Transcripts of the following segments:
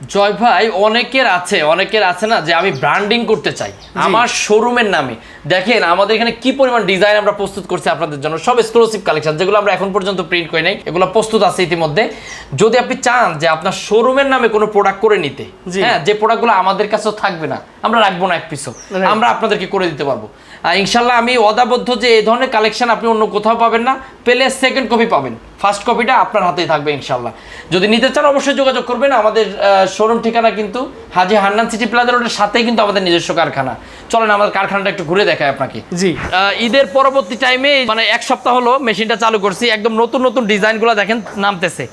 জয় ভাই অনেকের আছে অনেকের আছে না যে আমি ব্র্যান্ডিং করতে চাই। আমার শোরুমের নামে। দেখেন আমাদের এখানে কি পরিমাণ ডিজাইন আমরা প্রস্তুত করছি আপনাদের জন্য? সব এক্সক্লুসিভ কালেকশন যেগুলো আমরা এখন পর্যন্ত প্রিন্ট করি নাই এগুলো প্রস্তুত আছে ইতিমধ্যে। যদি আপনি চান যে আপনার শোরুমের নামে কোনো প্রোডাক্ট করে নিতে হ্যাঁ যে প্রোডাক্টগুলো আমাদের কাছেও থাকবে না আমরা রাখব না এক পিসও. আমরা আপনাদেরকে করে দিতে পারব। ইনশাল্লাহ আমি অদাবদ্ধ যে এই ধরনের কালেকশন আপনি অন্য কোথাও পাবেন না পেলে সেকেন্ড কপি পাবেন। ফার্স্ট কপিটা আপনার হাতেই থাকবে ইনশাল্লাহ। যদি নিতে চান অবশ্যই যোগাযোগ করবেন আমাদের শোরুম ঠিকানা কিন্তু হাজি হান্নান সিটি প্লাজা রোডের সাথেই কিন্তু আমাদের নিজস্ব কারখানা। চলেন আমাদের কারখানাটা একটু ঘুরে দেখায় আপনাকে। জি। ঈদের পরবর্তী টাইমে মানে এক সপ্তাহ হলো মেশিনটা চালু করছি একদম নতুন নতুন ডিজাইনগুলো দেখেন নামতেছে।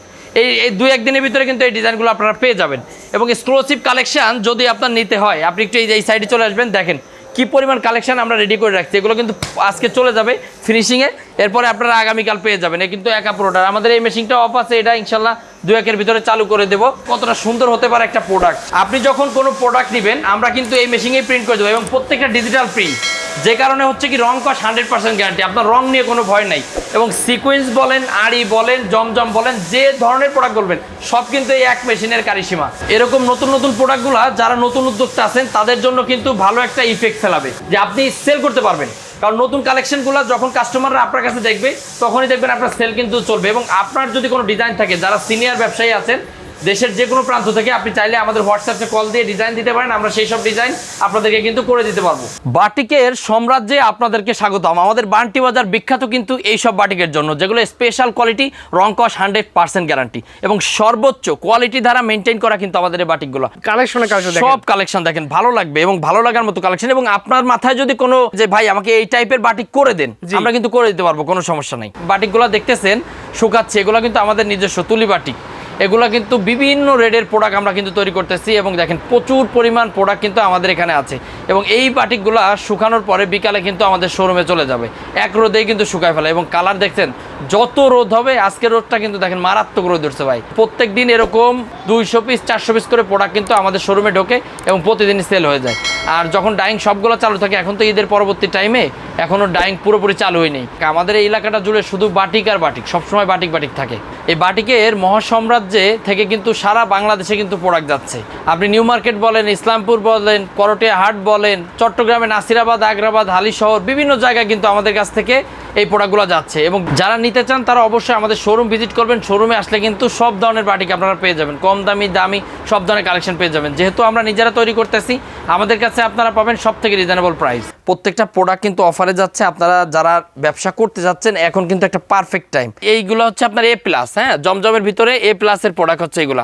এই এই দুই একদিনের ভিতরে কিন্তু এই ডিজাইনগুলো আপনারা পেয়ে যাবেন। এবং এক্সক্লুসিভ কালেকশন যদি আপনার নিতে হয় আপনি একটু এই যে এই সাইডে চলে আসবেন দেখেন। কি পরিমাণ কালেকশন আমরা রেডি করে রাখছি, এগুলো কিন্তু আজকে চলে যাবে ফিনিশিংয়ে এরপরে আপনারা আগামীকাল পেয়ে যাবেন। এ কিন্তু একা প্রোডাক্ট আমাদের এই মেশিনটা অফ আছে, এটা ইনশাল্লাহ দু একের ভিতরে চালু করে দেবো। কতটা সুন্দর হতে পারে একটা প্রোডাক্ট আপনি যখন কোনো প্রোডাক্ট নেবেন, আমরা কিন্তু এই মেশিনেই প্রিন্ট করে দেবো এবং প্রত্যেকটা ডিজিটাল প্রিন্ট যে কারণে হচ্ছে কি রং কস হান্ড্রেড পার্সেন্ট গ্যারান্টি। আপনার রং নিয়ে কোনো ভয় নাই। এবং সিকোয়েন্স বলেন, আড়ি বলেন, জমজম বলেন, যে ধরনের প্রোডাক্ট বলবেন, সব কিন্তু এই এক মেশিনের কারিসীমা এরকম নতুন নতুন প্রোডাক্টগুলো যারা নতুন উদ্যোক্তা আছেন, তাদের জন্য কিন্তু ভালো একটা ইফেক্ট ফেলাবে, যে আপনি সেল করতে পারবেন। কারণ নতুন কালেকশনগুলো যখন কাস্টমাররা আপনার কাছে দেখবে, তখনই দেখবেন আপনার সেল কিন্তু চলবে। এবং আপনার যদি কোনো ডিজাইন থাকে, যারা সিনিয়র ব্যবসায়ী আছেন দেশের যে কোনো প্রান্ত থেকে আপনি চাইলে আমাদের হোয়াটসঅ্যাপে কল দিয়ে ডিজাইন দিতে পারেন আমরা সেই সব ডিজাইন আপনাদেরকে কিন্তু করে দিতে পারব। বাটিকের সাম্রাজ্যে আপনাদেরকে স্বাগতম। আমাদের বান্টি বাজার বিখ্যাত কিন্তু এই সব বাটিকের জন্য যেগুলো স্পেশাল কোয়ালিটি রং কস হান্ড্রেড পার্সেন্ট গ্যারান্টি এবং সর্বোচ্চ কোয়ালিটি দ্বারা মেনটেন করা কিন্তু আমাদের এই বাটিকগুলো। কালেকশনে সব কালেকশন দেখেন ভালো লাগবে এবং ভালো লাগার মতো কালেকশন এবং আপনার মাথায় যদি কোনো যে ভাই আমাকে এই টাইপের বাটিক করে দেন। আমরা কিন্তু করে দিতে পারব কোনো সমস্যা নাই। বাটিকগুলো দেখতেছেন শুকাচ্ছে এগুলো কিন্তু আমাদের নিজস্ব তুলি বাটিক। এগুলো কিন্তু বিভিন্ন রেডের প্রোডাক্ট আমরা কিন্তু তৈরি করতেছি এবং দেখেন প্রচুর পরিমাণ প্রোডাক্ট কিন্তু আমাদের এখানে আছে। এবং এই বাটিকগুলো শুকানোর পরে বিকালে কিন্তু আমাদের শোরুমে চলে যাবে। এক রোদেই কিন্তু শুকায় ফেলে এবং কালার দেখছেন যত রোদ হবে, আজকের রোদটা কিন্তু দেখেন মারাত্মক রোদ উঠছে ভাই। প্রত্যেক দিন এরকম দুইশো পিস চারশো পিস করে প্রোডাক্ট কিন্তু আমাদের শোরুমে ঢোকে এবং প্রতিদিনই সেল হয়ে যায়। আর যখন ডাইং সবগুলো চালু থাকে, এখন তো ঈদের পরবর্তী টাইমে এখনও ডাইং পুরোপুরি চালু হয়নি। আমাদের এই এলাকাটা জুড়ে শুধু বাটিক আর বাটিক সবসময় বাটিক বাটিক থাকে। এই বাটিকের মহাসাম্রাজ্যে থেকে কিন্তু সারা বাংলাদেশে কিন্তু প্রোডাক্ট যাচ্ছে। আপনি নিউ মার্কেট বলেন, ইসলামপুর বলেন করটিয়া হাট বলেন, চট্টগ্রামে নাসিরাবাদ, আগ্রাবাদ হালি শহর বিভিন্ন জায়গায় কিন্তু আমাদের কাছ থেকে এই প্রোডাক্টগুলো যাচ্ছে। এবং যারা নিতে চান তারা অবশ্যই আমাদের শোরুম ভিজিট করবেন। শোরুমে আসলে কিন্তু সব ধরনের বাটিক আপনারা পেয়ে যাবেন। কম দামি দামি সব ধরনের কালেকশন পেয়ে যাবেন। যেহেতু আমরা নিজেরা তৈরি করতেছি আমাদের কাছে আপনারা পাবেন সব থেকে রিজনেবল প্রাইস প্রত্যেকটা প্রোডাক্ট কিন্তু অফারে যাচ্ছে। আপনারা যারা ব্যবসা করতে যাচ্ছেন এখন কিন্তু একটা পারফেক্ট টাইম এইগুলো হচ্ছে আপনার এ প্লাস হ্যাঁ? জমজমের ভিতরে এ প্লাসের প্রোডাক্ট হচ্ছে এগুলা।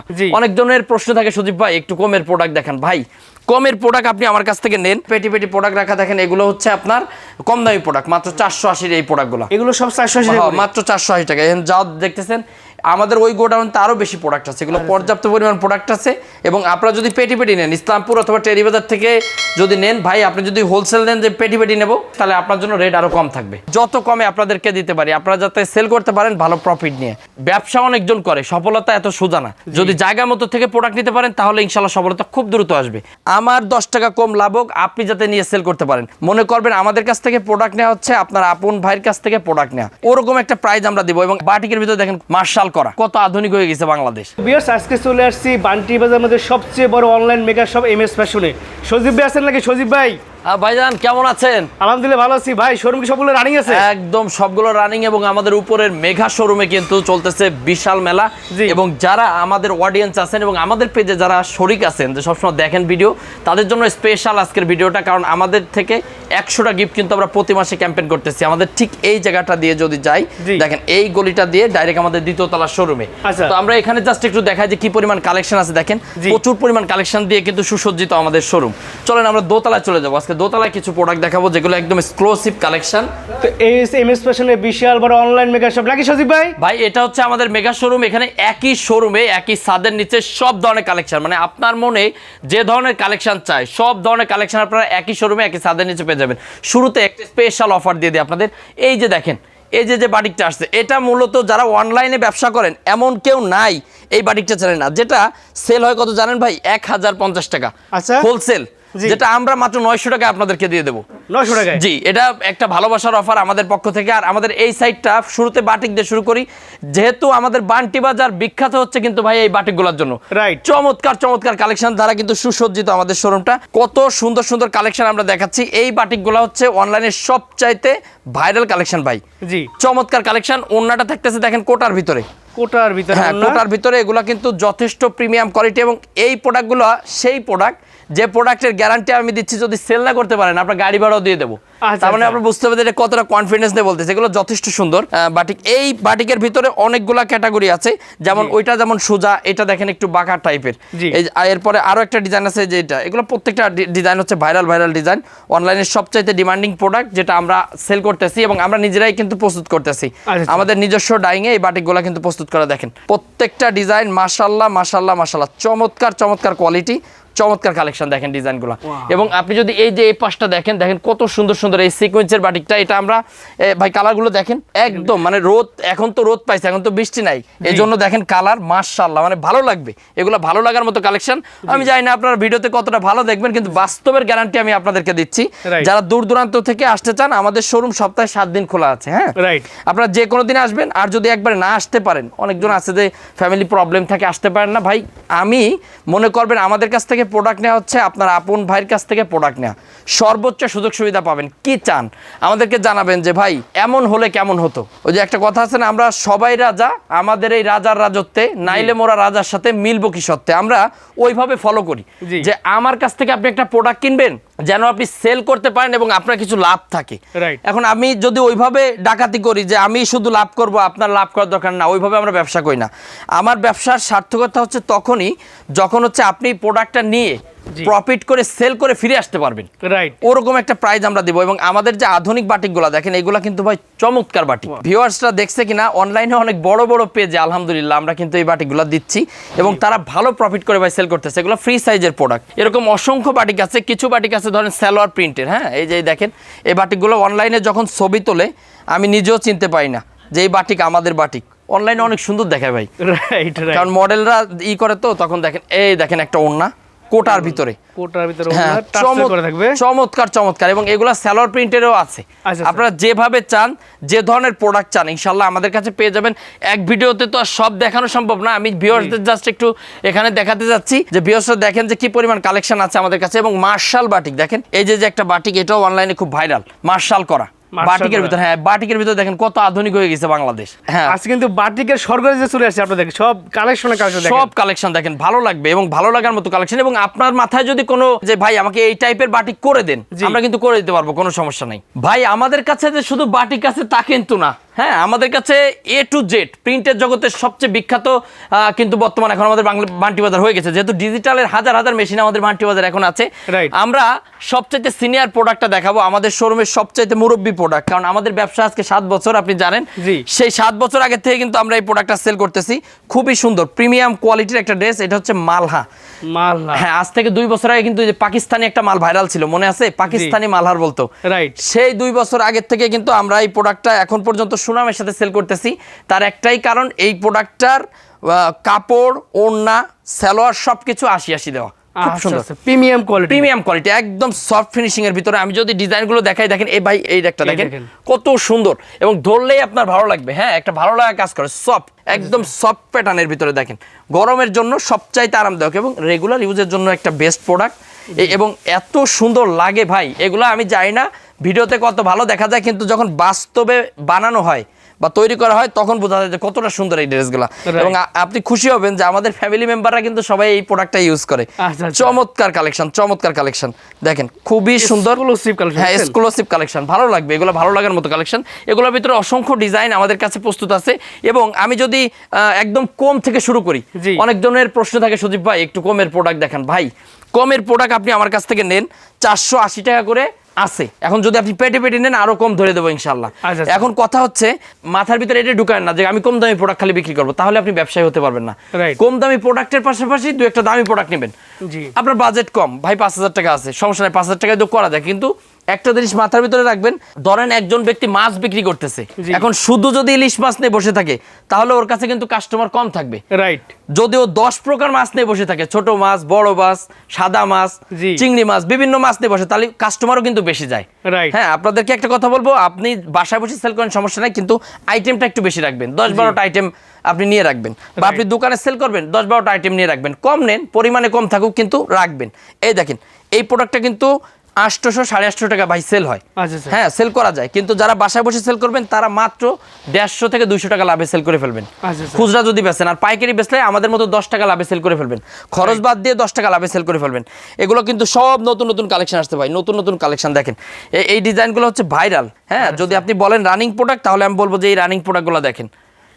ধরনের প্রশ্ন থাকে সুদীপ ভাই একটু কমের প্রোডাক্ট দেখেন। ভাই কমের প্রোডাক্ট আপনি আমার কাছ থেকে নেন। পেটি পেটি প্রোডাক্ট রাখা দেখেন এগুলো হচ্ছে আপনার কম দামি প্রোডাক্ট মাত্র চারশো আশির এই প্রোডাক্টগুলো এগুলো সব চারশো আশি হ্যাঁ, মাত্র চারশো আশি টাকা। এখন যা দেখতেছেন আমাদের ওই গোডাউনতে আরও বেশি প্রোডাক্ট আছে। এগুলো পর্যাপ্ত পরিমাণ প্রোডাক্ট আছে এবং আপনারা যদি পেটি পেটি নেন ইসলামপুর অথবা টেরিবাজার থেকে যদি নেন ভাই আপনি যদি হোলসেল নেন যে পেটি পেটি নেব তাহলে আপনার জন্য রেট আরও কম থাকবে। যত কমে আপনাদেরকে দিতে পারি আপনারা যাতে সেল করতে পারেন ভালো প্রফিট নিয়ে। ব্যবসা অনেকজন করে সফলতা এত সোজা না। যদি জায়গা মতো থেকে প্রোডাক্ট নিতে পারেন তাহলে ইনশাল্লাহ সফলতা খুব দ্রুত আসবে। আমার দশ টাকা কম লাভ হোক আপনি যাতে নিয়ে সেল করতে পারেন। মনে করবেন আমাদের কাছ থেকে প্রোডাক্ট নেওয়া হচ্ছে আপনার আপন ভাইয়ের কাছ থেকে প্রোডাক্ট নেওয়া। ওরকম একটা প্রাইস আমরা দিব এবং বাটিকের ভিতরে দেখেন মার্শাল করা। কত আধুনিক হয়ে গেছে বাংলাদেশ। বিয়ার্স আজকে চলে আসছি বান্টি বাজার মধ্যে সবচেয়ে বড় অনলাইন মেগা সব এম এস ফ্যাশনে সজীব ভাই আছেন নাকি? সজীব ভাই। ভাইজান কেমন আছেন? আলহামদুলিল্লাহ ভালো আছি। ভাই শোরুম কি সবগুলো রানিং আছে? একদম সবগুলো রানিং এবং আমাদের উপরের মেঘা শোরুমে কিন্তু চলতেছে বিশাল মেলা। এবং যারা আমাদের অডিয়েন্স আছেন এবং আমাদের পেজে যারা শরিক আছেন যে সবসময় দেখেন ভিডিও তাদের জন্য স্পেশাল আজকের ভিডিওটা কারণ আমাদের থেকে একশোটা গিফট কিন্তু আমরা প্রতি মাসে ক্যাম্পেইন করতেছি। আমাদের ঠিক এই জায়গাটা দিয়ে যদি যাই দেখেন এই গলিটা দিয়ে ডাইরেক্ট আমাদের দ্বিতীয় তলার শোরুমে আচ্ছা। তো আমরা এখানে জাস্ট একটু দেখাই যে কি পরিমাণ কালেকশন আছে দেখেন। প্রচুর পরিমাণ কালেকশন দিয়ে কিন্তু সুসজ্জিত আমাদের শোরুম চলেন আমরা দোতলায় চলে যাব। আজকে দোতলায় কিছু প্রোডাক্ট দেখাবো যেগুলো একদম এক্সক্লুসিভ কালেকশন তো এই এম এস ফ্যাশনে বিশাল বড় অনলাইন মেগা শপ নাকি সজীব ভাই? ভাই এটা হচ্ছে আমাদের মেগা শোরুম এখানে একই শোরুমে একই সাদের নিচে সব ধরনের কালেকশন মানে আপনার মনে যে ধরনের কালেকশন চাই সব ধরনের কালেকশন আপনারা একই শোরুমে একই সাদের নিচে পেয়ে যাবেন। শুরুতে একটা স্পেশাল অফার দিয়ে দিই আপনাদের। এই যে দেখেন এই যে যে বাটিকটা আসছে এটা মূলত যারা অনলাইনে ব্যবসা করেন এমন কেউ নাই এই বাটিকটা জানেন না যেটা সেল হয় কত জানেন ভাই? এক হাজার পঞ্চাশ টাকা। আচ্ছা। হোলসেল জি। যেটা আমরা মাত্র নয়শো টাকা আপনাদেরকে দিয়ে দেবো। নয়শো টাকায়? জি এটা একটা ভালোবাসার অফার আমাদের পক্ষ থেকে। আর আমাদের এই সাইডটা শুরুতে বাটিক দিয়ে শুরু করি। যেহেতু আমাদের বান্টি বাজার বিখ্যাত হচ্ছে কিন্তু ভাই এই বাটিকগুলোর জন্য। রাইট চমৎকার চমৎকার কালেকশন দ্বারা কিন্তু সুসজ্জিত আমাদের শোরুমটা। কত সুন্দর সুন্দর কালেকশন আমরা দেখাচ্ছি। এই বাটিকগুলো হচ্ছে অনলাইনে সবচাইতে ভাইরাল কালেকশন ভাই। জি। চমৎকার কালেকশন অন্যটা থাকতেছে দেখেন কোটার ভিতরে। কোটার ভিতরে হ্যাঁ কোটার ভিতরে এগুলো কিন্তু যথেষ্ট প্রিমিয়াম কোয়ালিটি এবং এই প্রোডাক্টগুলো সেই প্রোডাক্ট যে প্রোডাক্টের গ্যারান্টি আমি দিচ্ছি যদি সেল না করতে পারেন আপনার গাড়ি ভাড়াও দিয়ে দেবো। আচ্ছা, তার মানে আচ্ছা। আপনার বুঝতে হবে যে এটা কতটা কনফিডেন্স নিয়ে বলতেছে। এগুলো যথেষ্ট সুন্দর। বাটিক এই বাটিকের ভিতরে অনেকগুলা ক্যাটাগরি আছে। যেমন ওইটা যেমন সোজা এটা দেখেন একটু বাঁকা টাইপের এই এরপরে আরও একটা ডিজাইন আছে যে এটা। এগুলো প্রত্যেকটা ডিজাইন হচ্ছে ভাইরাল ভাইরাল ডিজাইন অনলাইনের সবচাইতে ডিমান্ডিং প্রোডাক্ট যেটা আমরা সেল করতেছি এবং আমরা নিজেরাই কিন্তু প্রস্তুত করতেছি। আচ্ছা। আমাদের নিজস্ব ডাইংয়ে এই বাটিকগুলো কিন্তু প্রস্তুত করা দেখেন। প্রত্যেকটা ডিজাইন মাশাল্লাহ মাশাল্লাহ মাশাল্লাহ চমৎকার চমৎকার কোয়ালিটি চমৎকার কালেকশন দেখেন ডিজাইনগুলো এবং আপনি যদি এই যে এই পাশটা দেখেন দেখেন কত সুন্দর সুন্দর এই সিকোয়েন্সের বাটিকটা এটা আমরা ভাই কালারগুলো দেখেন একদম মানে রোদ এখন তো রোদ পাইছে এখন তো বৃষ্টি নাই। এই জন্য দেখেন কালার মাশাল্লাহ মানে ভালো লাগবে। এগুলো ভালো লাগার মতো কালেকশন আমি জানি না আপনার ভিডিওতে কতটা ভালো দেখবেন কিন্তু বাস্তবের গ্যারান্টি আমি আপনাদেরকে দিচ্ছি। যারা দূর দূরান্ত থেকে আসতে চান আমাদের শোরুম সপ্তাহে সাত দিন খোলা আছে হ্যাঁ? আপনারা যে কোনো দিন আসবেন আর যদি একবার না আসতে পারেন অনেকজন আছে যে ফ্যামিলি প্রবলেম থাকে আসতে পারেন না। ভাই আমি মনে করবেন আমাদের কাছ থেকে প্রোডাক্ট নেওয়া হচ্ছে আপনার আপন ভাইয়ের কাছ থেকে প্রোডাক্ট নেওয়া সর্বোচ্চ সুযোগ সুবিধা পাবেন। কি চান? আমাদেরকে জানাবেন যে ভাই এমন হলে কেমন হতো? ওই যে একটা কথা আছে না আমরা সবাই রাজা আমাদের এই রাজার রাজত্বে নাইলে মোরা রাজার সাথে মিলব কি সত্ত্বে? আমরা ওইভাবে ফলো করি যে আমার কাছ থেকে আপনি একটা প্রোডাক্ট কিনবেন? যেন আপনি সেল করতে পারেন এবং আপনার কিছু লাভ থাকে. এখন আমি যদি ওইভাবে ডাকাতি করি যে আমি শুধু লাভ করব আপনার লাভ করার দরকার না ওইভাবে আমরা ব্যবসা করি না আমার ব্যবসার সার্থকতা হচ্ছে তখনই যখন হচ্ছে আপনি প্রোডাক্টটা নিয়ে। প্রফিট করে সেল করে ফিরে আসতে পারবেন। রাইট ওরকম একটা প্রাইজ আমরা দিব এবং আমাদের যে আধুনিক বাটিকগুলো দেখেন এগুলো কিন্তু ভাই চমৎকার বাটিক। ভিউয়ার্সরা দেখছে কিনা অনলাইনে অনেক বড় বড় পেজে আলহামদুলিল্লাহ আমরা কিন্তু এই বাটিকগুলো দিচ্ছি এবং তারা ভালো প্রফিট করে ভাই সেল করতেছে। এগুলো ফ্রি সাইজের প্রোডাক্ট এরকম অসংখ্য বাটিক আছে কিছু বাটিক আছে ধরেন সালোয়ার প্রিন্টের হ্যাঁ? এই যে দেখেন এই বাটিকগুলো অনলাইনে যখন ছবি তোলে আমি নিজেও চিনতে পারি না যে এই বাটিক আমাদের বাটিক। অনলাইনে অনেক সুন্দর দেখায় ভাই। রাইট রাইট কারণ মডেলরা ই করে তো তখন দেখেন এই দেখেন একটা ওড়না। কোটার ভিতরে। কোটার ভিতরে হ্যাঁ, চমৎকার চমৎকার। এবং এগুলা স্যালোয়ার প্রিন্টেরও আছে। আচ্ছা। আপনারা যেভাবে চান যে ধরনের প্রোডাক্ট চান ইনশাল্লাহ আমাদের কাছে পেয়ে যাবেন। এক ভিডিওতে তো আর সব দেখানো সম্ভব না। আমি ভিউয়ার্সদের জাস্ট একটু এখানে দেখাতে যাচ্ছি যে ভিউয়ার্সরা দেখেন যে কি পরিমাণ কালেকশন আছে আমাদের কাছে। এবং মার্শাল বাটিক দেখেন? এই যে যে একটা বাটিক এটাও অনলাইনে খুব ভাইরাল মার্শাল করা। বাটিকের ভিতর হ্যাঁ বাটিকের ভিতর দেখেন কত আধুনিক হয়ে গেছে বাংলাদেশ। হ্যাঁ। আজকে কিন্তু বাটিকের স্বর্গরে যে চলে আসছে আপনাদের সব কালেকশনে কালেকশন সব কালেকশন দেখেন ভালো লাগবে এবং ভালো লাগার মতো কালেকশন এবং আপনার মাথায় যদি কোনো যে ভাই আমাকে এই টাইপের বাটিক করে দেন। আমরা কিন্তু করে দিতে পারব কোনো সমস্যা নাই। ভাই আমাদের কাছে যে শুধু বাটিক আছে তা কিন্তু না। হ্যাঁ আমাদের কাছে এ টু জেড প্রিন্টের জগতের সবচেয়ে বিখ্যাত কিন্তু বর্তমান এখন আমাদের বাংলা বান্টি বাজার হয়ে গেছে। যেহেতু ডিজিটালের হাজার হাজার মেশিন আমাদের বান্টি বাজার এখন আছে. আমরা সবচাইতে সিনিয়র প্রোডাক্টটা দেখাবো আমাদের শোরুমের সবচাইতে মুরব্বী প্রোডাক্ট কারণ আমাদের ব্যবসা আজকে সাত বছর আপনি জানেন। সেই সাত বছর আগে থেকে কিন্তু আমরা এই প্রোডাক্টটা সেল করতেছি। খুবই সুন্দর প্রিমিয়াম কোয়ালিটির একটা ড্রেস এটা হচ্ছে মালহা। মাল্লা হ্যাঁ আজ থেকে দুই বছর আগে কিন্তু যে পাকিস্তানি একটা মাল ভাইরাল ছিল মনে আছে? পাকিস্তানি মালহার বলতো। রাইট সেই দুই বছর আগের থেকে কিন্তু আমরা এই প্রোডাক্টটা এখন পর্যন্ত সুনামের সাথে সেল করতেছি। তার একটাই কারণ এই প্রোডাক্টটার কাপড় ওড়না সালোয়ার সব কিছু আশি আশি দেওয়া। প্রিমিয়াম কোয়ালিটি প্রিমিয়াম কোয়ালিটি একদম সফট ফিনিশিং এর ভিতরে। আমি যদি ডিজাইনগুলো দেখাই দেখেন এই ভাই এই একটা দেখেন। কত সুন্দর। এবং ধরলেই আপনার ভালো লাগবে। হ্যাঁ একটা ভালো লাগা কাজ করে সফট একদম সফট প্যাটার্নের ভিতরে দেখেন। গরমের জন্য সবচাইতে আরামদায়ক এবং রেগুলার ইউজের জন্য একটা বেস্ট প্রোডাক্ট এবং এত সুন্দর লাগে ভাই এগুলো আমি জানি না। ভিডিওতে কত ভালো দেখা যায় কিন্তু যখন বাস্তবে বানানো হয় বা তৈরি করা হয় তখন বোঝা যায় যে কতটা সুন্দর এই ড্রেসগুলো. এবং আপনি খুশি হবেন যে আমাদের ফ্যামিলি মেম্বাররা কিন্তু সবাই এই প্রোডাক্টটা ইউজ করে আচ্ছা, আচ্ছা। চমৎকার কালেকশন চমৎকার কালেকশন দেখেন খুবই সুন্দর হ্যাঁ? এক্সক্লুসিভ কালেকশন ভালো লাগবে এগুলো ভালো লাগার মতো কালেকশন এগুলোর ভিতরে অসংখ্য ডিজাইন আমাদের কাছে প্রস্তুত আছে এবং আমি যদি একদম কম থেকে শুরু করি। অনেক জনের প্রশ্ন থাকে সজীব ভাই একটু কমের প্রোডাক্ট দেখান ভাই কমের প্রোডাক্ট আপনি আমার কাছ থেকে নেন চারশো আশি টাকা করে আছে। এখন যদি আপনি পেটে পেটে নেন আরও কম ধরে দেবো ইনশাল্লাহ আচ্ছা, আচ্ছা। এখন কথা হচ্ছে মাথার ভিতরে এটা ঢুকায় না যে আমি কম দামি প্রোডাক্ট খালি বিক্রি করব তাহলে আপনি ব্যবসায়ী হতে পারবেন না. কম দামি প্রোডাক্টের পাশাপাশি দু একটা দামি প্রোডাক্ট নেবেন। আপনার বাজেট কম। ভাই পাঁচ হাজার টাকা আছে। সমস্যা নাই পাঁচ হাজার টাকায় তো করা যায় কিন্তু একটা জিনিস মাথার ভিতরে রাখবেন ধরেন একজন ব্যক্তি মাছ বিক্রি করতেছে। এখন শুধু যদি ইলিশ মাছ নিয়ে বসে থাকে তাহলে ওর কাছে কিন্তু কাস্টমার কম থাকবে। রাইট যদি ও দশ প্রকার মাছ নিয়ে বসে থাকে ছোট মাছ বড় মাছ সাদা মাছ চিংড়ি মাছ বিভিন্ন মাছ নিয়ে বসে তাহলে কাস্টমারও কিন্তু বেশি যায়। Right. হ্যাঁ আপনাদেরকে একটা কথা বলব আপনি বাসায় বসে সেল করেন সমস্যা নাই কিন্তু আইটেমটা একটু বেশি রাখবেন। দশ বারোটা আইটেম আপনি নিয়ে রাখবেন। বা আপনি দোকানে সেল করবেন দশ বারোটা আইটেম নিয়ে রাখবেন। কম নেন পরিমাণে কম থাকুক কিন্তু রাখবেন। এই দেখেন এই প্রোডাক্টটা কিন্তু আটশোশো সাড়ে আটশো টাকা ভাই সেল হয়। আচ্ছা, আচ্ছা। হ্যাঁ সেল করা যায়। কিন্তু যারা বাসায় বসে সেল করবেন তারা মাত্র দেড়শো থেকে দুইশো টাকা লাভে সেল করে ফেলবেন। আচ্ছা। খুচরা যদি বেচেন আর পাইকারি বেচলে আমাদের মতো দশ টাকা লাভে সেল করে ফেলবেন। খরচ বাদ দিয়ে দশ টাকা লাভে সেল করে ফেলবেন। এগুলো কিন্তু সব নতুন নতুন কালেকশন আসতে ভাই। নতুন নতুন কালেকশন দেখেন। এই ডিজাইনগুলো হচ্ছে ভাইরাল হ্যাঁ। যদি আপনি বলেন রানিং প্রোডাক্ট তাহলে আমি বলব যে এই রানিং প্রোডাক্টগুলো দেখেন।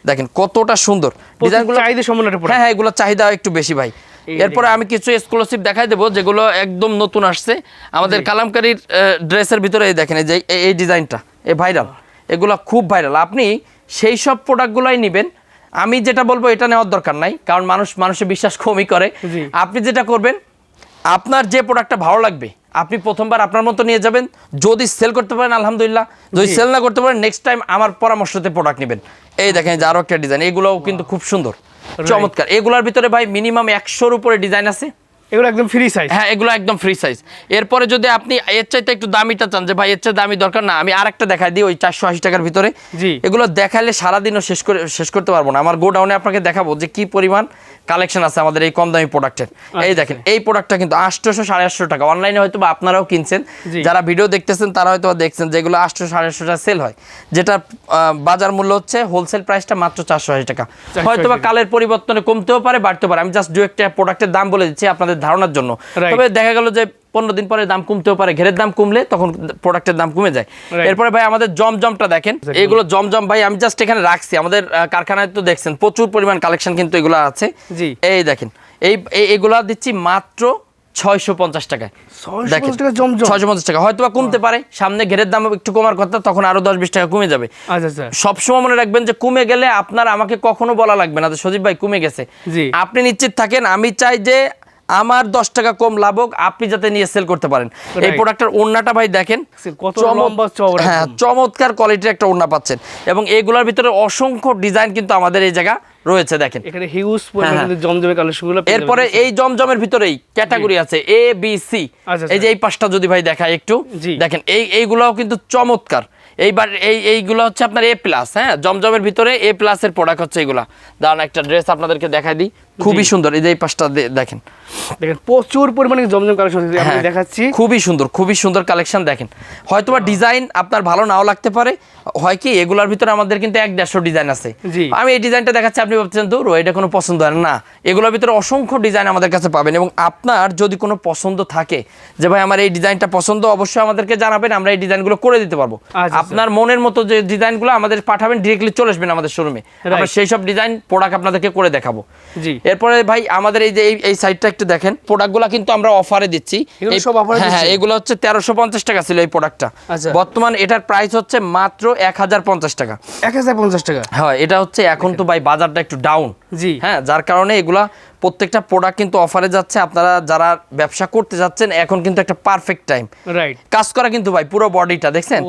দেখেন কতটা সুন্দর। ডিজাইনগুলো চাহিদা একটা হ্যাঁ হ্যাঁ এগুলো চাহিদা একটু বেশি ভাই। এরপরে আমি কিছু এক্সক্লুসিভ দেখাই দেবো যেগুলো একদম নতুন আসছে। আমাদের কালামকারীর ড্রেসের ভিতরে এই দেখেন যে এই- ডিজাইনটা এই ভাইরাল। এগুলো খুব ভাইরাল। আপনি সেই সব প্রোডাক্টগুলোই নেবেন। আমি যেটা বলব এটা নেওয়ার দরকার নাই কারণ মানুষ মানুষের বিশ্বাস কমই করে। আপনি যেটা করবেন আপনার যে প্রোডাক্টটা ভালো লাগবে আপনি প্রথমবার আপনার মতো নিয়ে যাবেন। যদি সেল করতে পারেন আলহামদুলিল্লাহ। যদি সেল না করতে পারেন নেক্সট টাইম আমার পরামর্শতে প্রোডাক্ট নেবেন। এই দেখেন যে আরও একটা ডিজাইন এগুলোও কিন্তু খুব সুন্দর। চমৎকার। এগুলার ভিতরে ভাই মিনিমাম একশোর উপরে ডিজাইন আছে। এগুলো একদম ফ্রি সাইজ হ্যাঁ এগুলো একদম ফ্রি সাইজ এরপরে যদি আপনি এর চাইতে একটু দামিটা চান যে ভাই এর চাইতে দামি দরকার? না আমি আরেকটা দেখাই দিই ওই চারশো আশি টাকার ভিতরে। জি। এগুলো দেখাইলে সারাদিনও শেষ করে শেষ করতে পারব না। আমার গোডাউনে আপনাকে দেখাবো যে কি পরিমাণ কালেকশন আছে আমাদের এই কম দামি প্রোডাক্টের এই দেখেন এই প্রোডাক্টটা কিন্তু আটশোশো সাড়ে আটশো টাকা। অনলাইনে হয়তো বা আপনারাও কিনছেন। যারা ভিডিও দেখতেছেন তারা হয়তো দেখছেন যেগুলো আটশো সাড়ে আটশো টাকা সেল হয়। যেটা বাজার মূল্য হচ্ছে হোলসেল প্রাইসটা মাত্র চারশো আশি টাকা। 480 হয়তো বা কালের পরিবর্তনে কমতেও পারে বাড়তেও পারে। আমি জাস্ট দু একটা প্রোডাক্টের দাম বলে দিচ্ছি আপনাদের ধারণার জন্য। তবে দেখা গেল যে পনেরো দিন পরে দাম কমতেও পারে ঘেরের দাম কমলে তখন প্রোডাক্টের দাম কমে যায়। এরপরে ভাই আমাদের জমজমটা দেখেন। এগুলো জমজম ভাই আমি জাস্ট এখানে রাখছি। আমাদের কারখানায় তো দেখছেন প্রচুর পরিমাণ কালেকশন কিন্তু এগুলো আছে। জি। এই দেখেন এই এগুলা দিচ্ছি মাত্র ছয়শো পঞ্চাশ টাকায়। 650 টাকা জমজম? ছয়শো পঞ্চাশ টাকা। হয়তো বা কমতে পারে সামনে ঘেরের দাম একটু কমার কথা তখন আরও দশ বিশ টাকা কমে যাবে। আচ্ছা আচ্ছা। সবসময় মনে রাখবেন যে কমে গেলে আপনার আমাকে কখনো বলা লাগবে না। সজীব ভাই কমে গেছে। আপনি নিশ্চিত থাকেন আমি চাই যে আমার দশ টাকা কম লাভ হোক আপনি যাতে নিয়ে সেল করতে পারেন। এই প্রোডাক্টের ওড়নাটা ভাই দেখেন হ্যাঁ চমৎকার কোয়ালিটির একটা ওড়না পাচ্ছেন। এবং এইগুলোর ভিতরে অসংখ্য ডিজাইন কিন্তু আমাদের এই জায়গা রয়েছে দেখেন। এখানে হিউজ হ্যাঁ, পরিমাণে হ্যাঁ। জমজমের কালেকশনগুলো এরপরে এই জমজমের ভিতরেই ক্যাটাগরি আছে এ বি সি এই যে এই পাঁচটা যদি ভাই দেখায় একটু দেখেন এই এইগুলাও কিন্তু চমৎকার। এইবার এই এইগুলো হচ্ছে আপনার এ প্লাস হ্যাঁ? জমজমের ভিতরে এ প্লাসের প্রোডাক্ট হচ্ছে এগুলা। দাঁড়ান একটা ড্রেস আপনাদেরকে দেখাই দিই। খুবই সুন্দর এই যে এই পাঁচটা দে- দেখেন। দেখেন প্রচুর পরিমাণে জমজম কালেকশন আমি হ্যাঁ, দেখাচ্ছি। খুবই সুন্দর খুবই সুন্দর কালেকশন দেখেন। হয়তোবা ডিজাইন আপনার ভালো নাও লাগতে পারে হয় কি এগুলোর ভিতরে আমাদের কিন্তু এক দেড়শো ডিজাইন আছে। আমি এই ডিজাইনটা দেখাচ্ছি আপনি ভাবছেন দূর এটা কোনো পছন্দ হয় না। এগুলোর ভিতরে অসংখ্য ডিজাইন আমাদের কাছে পাবেন এবং আপনার যদি কোনো পছন্দ থাকে যে ভাই আমার এই ডিজাইনটা পছন্দ অবশ্যই আমাদেরকে জানাবেন আমরা এই ডিজাইনগুলো করে দিতে পারব। আচ্ছা, আপনার মনের মতো যে ডিজাইনগুলো আমাদের পাঠাবেন ডিরেক্টলি চলে আসবেন আমাদের শোরুমে আমরা সেই সব ডিজাইন প্রোডাক্ট আপনাদেরকে করে দেখাবো। জি। এরপরে ভাই আমাদের এই যে এই- সাইডটা একটু দেখেন। প্রোডাক্টগুলো কিন্তু আমরা অফারে দিচ্ছি। হ্যাঁ হ্যাঁ এগুলো হচ্ছে তেরোশো পঞ্চাশ টাকা ছিল এই প্রোডাক্টটা আচ্ছা। বর্তমান এটার প্রাইস হচ্ছে মাত্র এক হাজার পঞ্চাশ টাকা। এক হাজার পঞ্চাশ টাকা? হ্যাঁ এটা হচ্ছে এখন তো ভাই বাজারটা একটু ডাউন জি। হ্যাঁ যার কারণে এগুলা প্রত্যেকটা প্রোডাক্ট কিন্তু অফারে যাচ্ছে। আপনারা যারা ব্যবসা করতে যাচ্ছেন এখন কিন্তু একটা পারফেক্ট টাইম রাইট কাজ করা কিন্তু ভাই পুরো বডিটা দেখছেন?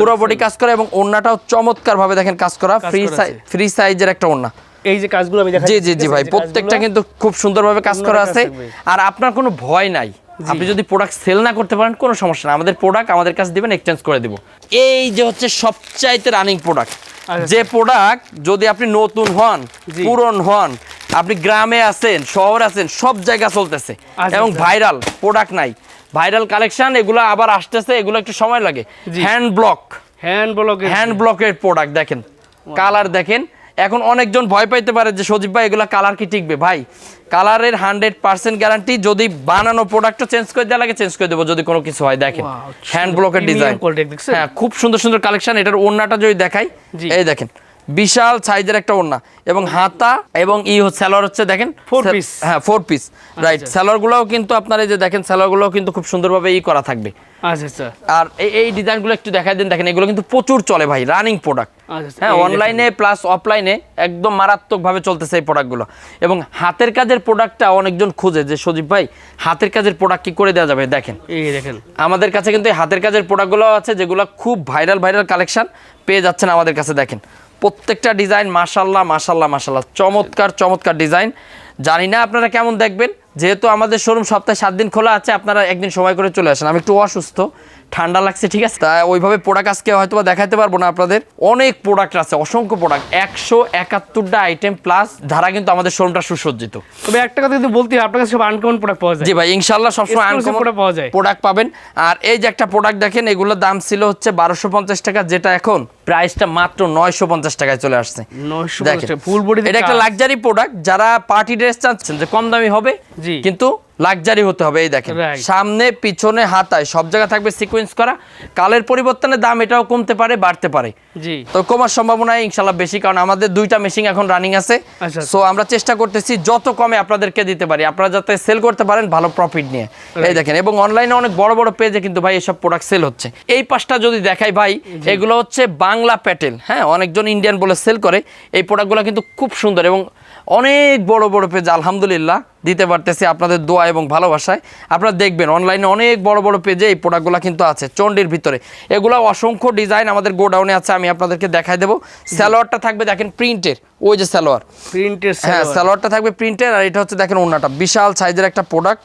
পুরো বডি কাজ করা এবং ওড়নাটাও চমৎকার ভাবে দেখেন কাজ করা। Free size. ফ্রি সাইজের একটা ওড়না। এই যে কাজগুলো আমি দেখাচ্ছি জি জি জি ভাই প্রত্যেকটা কিন্তু খুব সুন্দরভাবে কাজ করা আছে। আর আপনার কোনো ভয় নাই। আপনি যদি প্রোডাক্ট সেল না করতে পারেন কোনো সমস্যা না আমাদের প্রোডাক্ট আমাদের কাছে দিবেন এক্সচেঞ্জ করে দিব। এই যে হচ্ছে সবচাইতে রানিং প্রোডাক্ট আচ্ছা। যে প্রোডাক্ট যদি আপনি নতুন হন পুরন হন আপনি গ্রামে আছেন শহরে আছেন সব জায়গা চলতেছে। আচ্ছা, এবং আচ্ছা। ভাইরাল প্রোডাক্ট নাই। ভাইরাল কালেকশন এগুলো আবার আসতেছে এগুলো একটু সময় লাগে। হ্যান্ড ব্লক হ্যান্ড ব্লকে হ্যান্ড ব্লকের প্রোডাক্ট দেখেন। কালার দেখেন। এখন অনেকজন ভয় পাইতে পারে যে সজীব ভাই এগুলো কালার কি টিকবে? ভাই কালারের হান্ড্রেড পার্সেন্ট গ্যারান্টি যদি বানানো প্রোডাক্টটা চেঞ্জ করে দেওয়া লাগে চেঞ্জ করে দেবো যদি কোনো কিছু হয় দেখেন। হ্যান্ড ব্লকের ডিজাইন হ্যাঁ খুব সুন্দর সুন্দর কালেকশন এটার ওনাটা যদি দেখাই এই দেখেন। বিশাল সাইজের একটা ওড়না এবং হাতা এবং ই স্যালোয়ার হচ্ছে দেখেন হ্যাঁ ফোর পিস রাইট স্যালোয়ার গুলোও কিন্তু আপনার এই যে দেখেন স্যালোয়ার গুলোও কিন্তু খুব সুন্দরভাবে ই করা থাকবে। আচ্ছা আচ্ছা। আর এই ডিজাইনগুলো একটু দেখাই দেন দেখেন এগুলো কিন্তু প্রচুর চলে ভাই রানিং প্রোডাক্ট আচ্ছা, আচ্ছা, হ্যাঁ অনলাইনে প্লাস অফলাইনে একদম মারাত্মকভাবে চলতেছে এই প্রোডাক্টগুলো এবং হাতের কাজের প্রোডাক্টটা অনেকজন খুঁজে যে সজীব ভাই হাতের কাজের প্রোডাক্ট কি করে দেওয়া যাবে দেখেন। এই দেখেন। আমাদের কাছে কিন্তু হাতের কাজের প্রোডাক্টগুলো আছে যেগুলো খুব ভাইরাল ভাইরাল কালেকশন পেয়ে যাচ্ছেন আমাদের কাছে দেখেন। প্রত্যেকটা ডিজাইন মাশাল্লাহ মাশাল্লাহ মাশাল্লাহ চমৎকার চমৎকার ডিজাইন। জানি না আপনারা কেমন দেখবেন যেহেতু আমাদের শোরুম সপ্তাহে সাত দিন খোলা আছে আপনারা একদিন সময় করে চলে আসেন। আমি একটু অসুস্থ ঠান্ডা লাগছে ঠিক আছে? তা ওইভাবে প্রোডাক্ট আজকে হয়তো দেখাতে পারব না আপনাদের। অনেক প্রোডাক্ট আছে অসংখ্য প্রোডাক্ট একশো একাত্তরটা আইটেম প্লাস ধারা কিন্তু আমাদের শোরুমটা সুসজ্জিত। তবে একটা কথা কিন্তু বলতে আপনার কাছে আনকমন প্রোডাক্ট পাওয়া যায়। জি ভাই ইনশাল্লাহ সবসময় product পাওয়া যায়। প্রোডাক্ট পাবেন। আর এই যে একটা প্রোডাক্ট দেখেন এগুলোর দাম ছিল হচ্ছে বারোশো পঞ্চাশ টাকা যেটা এখন প্রাইসটা মাত্র নয়শো পঞ্চাশ টাকায় চলে আসছে। 950 দেখেন টাকা, full body তে এটা একটা। লাক্সারি প্রোডাক্ট যারা পার্টি ড্রেস চাচ্ছেন যে কম দামি হবে কিন্তু লাক্সারি হতে হবে এই দেখেন। সামনে পিছনে হাতায় সব জায়গা থাকবে সিকোয়েন্স করা। কালের পরিবর্তনে দাম এটাও কমতে পারে বাড়তে পারে। তো কমার সম্ভাবনা ইনশাল্লাহ বেশি কারণ আমাদের দুইটা মেশিন এখন রানিং আছে। আচ্ছা। সো আমরা চেষ্টা করতেছি যত কমে আপনাদেরকে দিতে পারি। আপনারা যাতে সেল করতে পারেন ভালো প্রফিট নিয়ে। এই দেখেন এবং অনলাইনে অনেক বড় বড় পেজে কিন্তু ভাই এসব প্রোডাক্ট সেল হচ্ছে। এই পাশটা যদি দেখাই ভাই এগুলো হচ্ছে বাংলা প্যাটেল হ্যাঁ? অনেকজন ইন্ডিয়ান বলে সেল করে। এই প্রোডাক্টগুলো কিন্তু খুব সুন্দর এবং অনেক বড় বড় পেজ আলহামদুলিল্লাহ দিতে পারতেছি আপনাদের দোয়া এবং ভালোবাসায়। আপনারা দেখবেন অনলাইনে অনেক বড় বড় পেজে এই প্রোডাক্টগুলো কিন্তু আছে চন্ডির ভিতরে। এগুলো অসংখ্য ডিজাইন আমাদের গোডাউনে আছে আমি আপনাদেরকে দেখাই দেবো। স্যালোয়ারটা থাকবে দেখেন প্রিন্টের ওই যে স্যালোয়ার প্রিন্টের হ্যাঁ স্যালোয়ারটা থাকবে প্রিন্টের আর এটা হচ্ছে দেখেন ওন্নাটা বিশাল সাইজের একটা প্রোডাক্ট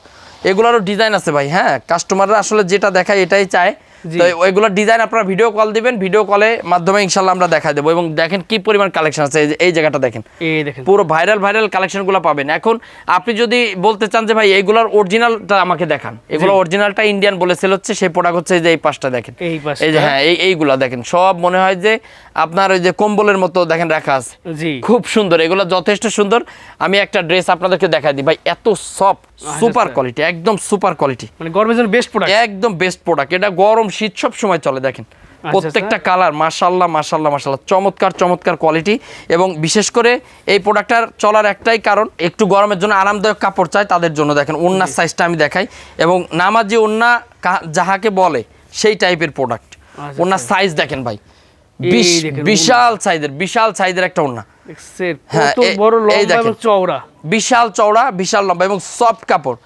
এগুলোরও ডিজাইন আছে ভাই হ্যাঁ? কাস্টমাররা আসলে যেটা দেখায় এটাই চায়। তো এগুলোর ডিজাইন আপনারা ভিডিও কল দিবেন ভিডিও কলে মাধ্যমে ইনশাল্লাহ আমরা দেখাই দেবো। এবং দেখেন কি পরিমাণ কালেকশন আছে এই জায়গাটা দেখেন। এই দেখেন। পুরো ভাইরাল ভাইরাল কালেকশনগুলো পাবেন। এখন আপনি যদি বলতে চান যে ভাই এইগুলোর অরিজিনালটা আমাকে দেখান। এগুলো অরিজিনালটা ইন্ডিয়ান বলে সেল হচ্ছে সেই প্রোডাক্ট হচ্ছে এই যে এই পাশটা দেখেন। এই যে হ্যাঁ এই এইগুলা দেখেন। সব মনে হয় যে আপনার ওই যে কম্বলের মতো দেখেন রাখা আছে। জি। খুব সুন্দর। এগুলো যথেষ্ট সুন্দর। আমি একটা ড্রেস আপনাদেরকে দেখাই দিই। ভাই এত সফট সুপার আচ্ছা। কোয়ালিটি একদম সুপার কোয়ালিটি মানে গরমের জন্য বেস্ট প্রোডাক্ট একদম বেস্ট প্রোডাক্ট এটা গরম শীত সব সময় চলে দেখেন। প্রত্যেকটা কালার মাশাল্লাহ মাশাল্লাহ মাশাল্লাহ চমৎকার চমৎকার কোয়ালিটি এবং বিশেষ করে এই প্রোডাক্টটার চলার একটাই কারণ একটু গরমের জন্য আরামদায়ক কাপড় চাই তাদের জন্য দেখেন ওন্নার সাইজটা আমি দেখাই। এবং নামাজি ওন্না যাহাকে বলে সেই টাইপের প্রোডাক্ট আচ্ছা, ওন্নার সাইজ দেখেন ভাই। বিশাল সাইজের বিশাল সাইজের একটা ওন্না হ্যাঁ, বিশাল চওড়া বিশাল লম্বা এবং সফট কাপড়।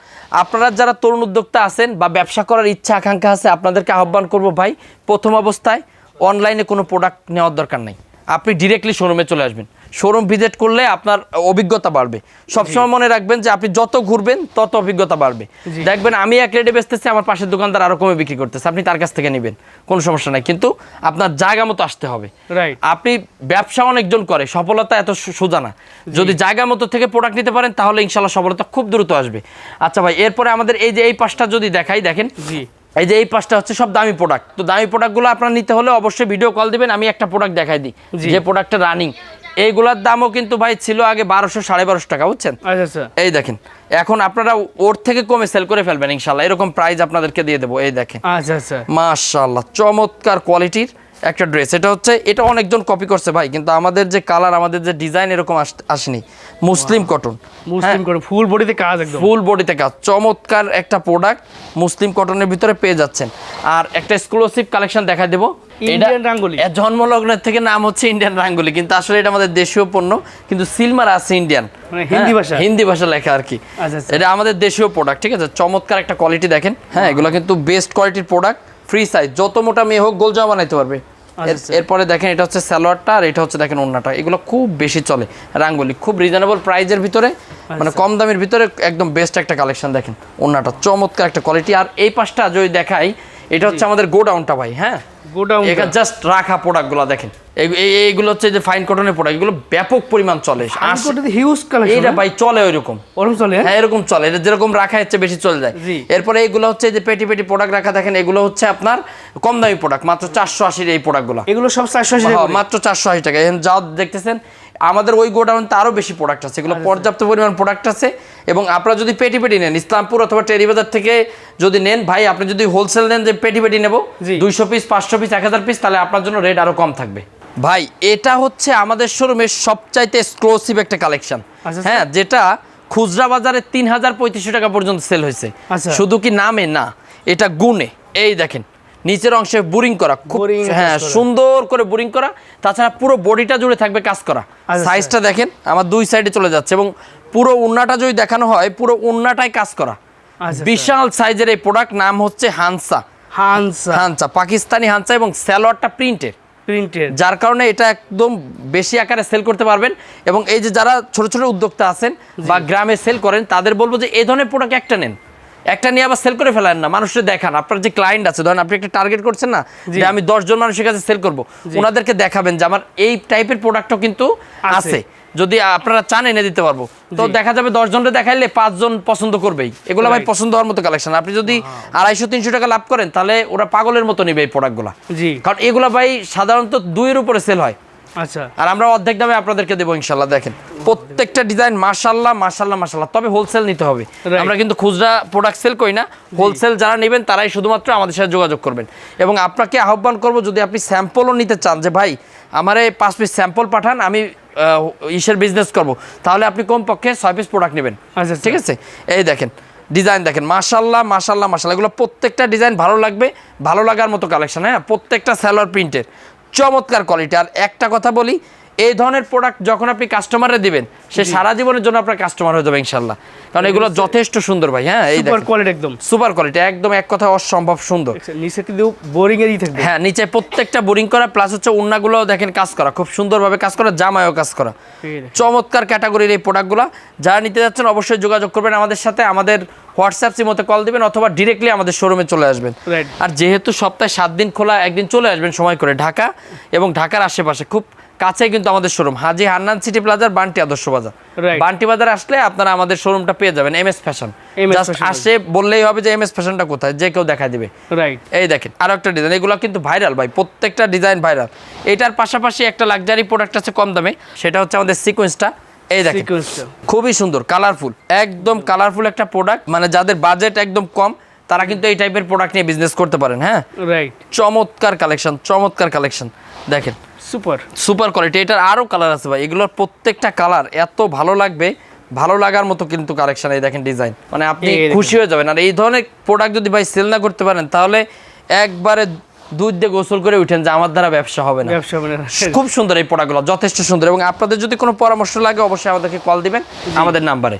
আপনারা যারা তরুণ উদ্যোক্তা আছেন বা ব্যবসা করার ইচ্ছা আকাঙ্ক্ষা আছে আপনাদেরকে আহ্বান করব ভাই প্রথম অবস্থায় অনলাইনে কোনো প্রোডাক্ট নেওয়ার দরকার নেই। আপনি ডিরেক্টলি শোরুমে চলে আসবেন। শোরুম ভিজিট করলে আপনার অভিজ্ঞতা বাড়বে। সবসময় মনে রাখবেন যে আপনি যত ঘুরবেন তত অভিজ্ঞতা বাড়বে। দেখবেন আমি এক রেটে বেচতেছি আমার পাশের দোকানদার আরও কমে বিক্রি করতেছে। আপনি তার কাছ থেকে নেবেন কোনো সমস্যা নাই। কিন্তু আপনার জায়গা মতো আসতে হবে। আপনি ব্যবসা অনেকজন করে সফলতা এত সোজা না। যদি জায়গা মতো থেকে প্রোডাক্ট নিতে পারেন তাহলে ইনশাল্লাহ সফলতা খুব দ্রুত আসবে। আচ্ছা ভাই এরপরে আমাদের এই যে এই পাশটা যদি দেখাই দেখেন। এই যে এই পাশটা হচ্ছে সব দামি প্রোডাক্ট তো দামি প্রোডাক্টগুলো আপনার নিতে হলে অবশ্যই ভিডিও কল দিবেন আমি একটা প্রোডাক্ট দেখাই দিই। যে প্রোডাক্টটা রানিং এইগুলোর দামও কিন্তু ভাই ছিল আগে বারোশো সাড়ে বারোশো টাকা বুঝছেন? আচ্ছা আচ্ছা। এই দেখেন এখন আপনারা ওর থেকে কমে সেল করে ফেলবেন ইনশাল্লাহ এরকম প্রাইস আপনাদেরকে দিয়ে দেবো এই দেখেন। আচ্ছা আচ্ছা। মাশাআল্লাহ চমৎকার কোয়ালিটির একটা ড্রেস এটা হচ্ছে এটা অনেকজন কপি করছে ভাই কিন্তু আমাদের যে কালার আমাদের যে ডিজাইন এরকম আস- আসেনি। মুসলিম কটন মুসলিম ফুল বডিতে কাজ একদম। ফুল বডিতে কাজ। চমৎকার একটা প্রোডাক্ট মুসলিম কটনের ভিতরে পেয়ে যাচ্ছেন। আর একটা এক্সক্লুসিভ কালেকশন দেখা দেবো। Indian রাঙ্গুলি। জন্মলগ্নের থেকে নাম হচ্ছে ইন্ডিয়ান রাঙ্গুলি কিন্তু আসলে এটা আমাদের দেশীয় পণ্য কিন্তু সিলমার আছে ইন্ডিয়ান মানে হিন্দি ভাষা? হিন্দি ভাষা লেখা আর কি আচ্ছা, আচ্ছা। এটা আমাদের দেশীয় প্রোডাক্ট ঠিক আছে চমৎকার একটা কোয়ালিটি দেখেন হ্যাঁ এগুলো কিন্তু বেস্ট কোয়ালিটির প্রোডাক্ট ফ্রি সাইজ যত মোটা মেয়ে হোক গোল জামা বানাইতে পারবে আচ্ছা। এরপরে দেখেন এটা হচ্ছে সালোয়ারটা আর এটা হচ্ছে দেখেন ওন্নাটা এগুলো খুব বেশি চলে রাঙ্গুলি খুব রিজনেবল প্রাইজের ভিতরে মানে। কম দামের ভিতরে একদম বেস্ট একটা কালেকশন দেখেন ওন্নাটা চমৎকার একটা কোয়ালিটি আর এই পাশটা যদি দেখাই এটা হচ্ছে আমাদের গোডাউনটা ভাই হ্যাঁ? গোডাউন এখানে জাস্ট রাখা প্রোডাক্টগুলো দেখেন। এই- এই- এইগুলো হচ্ছে যে ফাইন কটনের প্রোডাক্ট এগুলো ব্যাপক পরিমাণ চলে। হিউজ কালেকশন এইটা ভাই চলে ওইরকম। ওরকম চলে হ্যাঁ? হ্যাঁ এরকম চলে। এটা যেরকম রাখা হচ্ছে বেশি চলে যায়। এরপরে এগুলো হচ্ছে যে পেটি পেটি প্রোডাক্ট রাখা দেখেন এগুলো হচ্ছে আপনার কম দামি প্রোডাক্ট মাত্র চারশো আশির এই প্রোডাক্টগুলো এগুলো সব চারশো আশি টাকা মাত্র চারশো আশি টাকা। এখন যাও দেখতেছেন আমাদের ওই গোডাউনতে আরও বেশি প্রোডাক্ট আছে। এগুলো পর্যাপ্ত পরিমাণ প্রোডাক্ট আছে। এবং আপনারা যদি পেটি পেটি নেন ইসলামপুর অথবা টেরিবাজার থেকে যদি নেন ভাই আপনি যদি হোলসেল নেন যে পেটি পেটি নেব দুইশো পিস পাঁচশো পিস এক হাজার পিস তাহলে আপনার জন্য রেট আরও কম থাকবে। ভাই এটা হচ্ছে আমাদের শোরুমের সবচাইতে এক্সক্লুসিভ একটা কালেকশন আচ্ছা, হ্যাঁ যেটা খুচরা বাজারে তিন হাজার পঁয়ত্রিশশো টাকা পর্যন্ত সেল হয়েছে। আচ্ছা। শুধু কি নামে? না এটা গুণে। এই দেখেন নিচের অংশে বোরিং করা হ্যাঁ সুন্দর করে বোরিং করা। তাছাড়া পুরো বডিটা জুড়ে থাকবে কাজ করা। আচ্ছা, সাইজটা দেখেন আমার দুই সাইডে চলে যাচ্ছে এবং পুরো উন্নাটা যদি দেখানো হয় পুরো উন্নাটাই কাজ করা। আচ্ছা। বিশাল সাইজের এই প্রোডাক্ট নাম হচ্ছে হানসা হানসা হানসা পাকিস্তানি হানসা এবং স্যালোয়ারটা প্রিন্টের প্রিন্টেড যার কারণে এটা একদম বেশি আকারে সেল করতে পারবেন এবং এই যে যারা ছোট ছোট উদ্যোক্তা আছেন বা গ্রামে সেল করেন তাদের বলব যে এই ধরনের প্রোডাক্ট একটা নেন। একটা নিয়ে আবার সেল করে ফেলেন না মানুষের দেখান। আপনার যে ক্লায়েন্ট আছে ধরেন আপনি একটা টার্গেট করছেন না যে আমি দশজন মানুষের কাছে সেল করব ওনাদেরকে দেখাবেন যে আমার এই টাইপের প্রোডাক্টও কিন্তু আছে। যদি আপনারা চান এনে দিতে পারব। তো দেখা যাবে দশ জনকে দেখাইলে পাঁচজন পছন্দ করবেই। এগুলো ভাই পছন্দ হওয়ার মতো কালেকশন আপনি যদি আড়াইশো তিনশো টাকা লাভ করেন তাহলে ওরা পাগলের মতো নেবে এই প্রোডাক্টগুলো কারণ এগুলো ভাই সাধারণত দুইয়ের উপরে সেল হয়। আচ্ছা। আর আমরা অর্ধেক দামে আপনাদেরকে দেবো ইনশাল্লাহ দেখেন। প্রত্যেকটা ডিজাইন মাশাল্লাহ মাশাল্লাহ মাশাল্লাহ। তবে হোলসেল নিতে হবে। আমরা কিন্তু খুচরা প্রোডাক্ট সেল করি না। হোলসেল যারা নেবেন তারাই শুধুমাত্র আমাদের সাথে যোগাযোগ করবেন। এবং আপনাকে আহ্বান করব যদি আপনি স্যাম্পলও নিতে চান যে ভাই আমার এই পাঁচ পিস স্যাম্পল পাঠান আমি ইসের বিজনেস করব। তাহলে আপনি কমপক্ষে ছয় পিস প্রোডাক্ট নেবেন। আচ্ছা, ঠিক আছে? এই দেখেন ডিজাইন দেখেন মাশাল্লাহ মাশাল্লাহ মাশাল্লাহ। এগুলো প্রত্যেকটা ডিজাইন ভালো লাগবে ভালো লাগার মতো কালেকশন হ্যাঁ? প্রত্যেকটা স্যালোয়ার প্রিন্টের চমৎকার কোয়ালিটি আর একটা কথা বলি এই ধরনের প্রোডাক্ট যখন আপনি কাস্টমারে দিবেন সে সারা জীবনের জন্য আপনার কাস্টমার হয়ে যাবে ইনশাল্লাহ কারণ এগুলো যথেষ্ট সুন্দর ভাই হ্যাঁ এই সুপার কোয়ালিটি একদম। সুপার কোয়ালিটি একদম এক কথা অসম্ভব সুন্দর। নিচে কিন্তু বোরিং এরই থাকবে। হ্যাঁ নিচে প্রত্যেকটা বোরিং করা প্লাস হচ্ছে উন্নাগুলো দেখেন কাজ করা খুব সুন্দরভাবে কাজ করা জামায়ও কাজ করা। চমৎকার ক্যাটাগরির এই প্রোডাক্টগুলো যারা নিতে যাচ্ছেন অবশ্যই যোগাযোগ করবেন আমাদের সাথে আমাদের হোয়াটসঅ্যাপ সিমতে কল দিবেন অথবা ডিরেক্টলি আমাদের শোরুমে চলে আসবেন। আর যেহেতু সপ্তাহে সাত দিন খোলা একদিন চলে আসবেন সময় করে ঢাকা এবং ঢাকার আশেপাশে খুব কাছে কিন্তু আমাদের শোরুম হাজি হান্নান সিটি প্লাজার বান্টি আদর্শ বাজার। বান্টি বাজার আসলে আপনারা আমাদের শোরুমটা পেয়ে যাবেন এম এস ফ্যাশন। আসে বললেই হবে যে এম এস ফ্যাশনটা কোথায় যে কেউ দেখা দিবে। রাইট এই দেখেন আরও একটা ডিজাইন এগুলো কিন্তু ভাইরাল ভাই প্রত্যেকটা ডিজাইন ভাইরাল এটার পাশাপাশি একটা লাক্সারি প্রোডাক্ট আছে কম দামে সেটা হচ্ছে আমাদের সিকোয়েন্সটা এই দেখেন খুবই সুন্দর কালারফুল একদম কালারফুল একটা প্রোডাক্ট মানে যাদের বাজেট একদম কম তারা কিন্তু এই টাইপের প্রোডাক্ট নিয়ে বিজনেস করতে পারেন হ্যাঁ? রাইট চমৎকার কালেকশন চমৎকার কালেকশন দেখেন সুপার সুপার কোয়ালিটি এটার আরও কালার আছে ভাই। এগুলোর প্রত্যেকটা কালার এত ভালো লাগবে ভালো লাগার মতো কিন্তু কালেকশন এই দেখেন ডিজাইন মানে আপনি খুশি হয়ে যাবেন। আর এই ধরনের প্রোডাক্ট যদি ভাই সেল না করতে পারেন তাহলে একবারে দুধ দিয়ে গোসল করে উঠেন যে আমার দ্বারা ব্যবসা হবে না। ব্যবসা হবে না। খুব সুন্দর এই প্রোডাক্টগুলো যথেষ্ট সুন্দর। এবং আপনাদের যদি কোনো পরামর্শ লাগে অবশ্যই আমাদেরকে কল দিবেন আমাদের নাম্বারে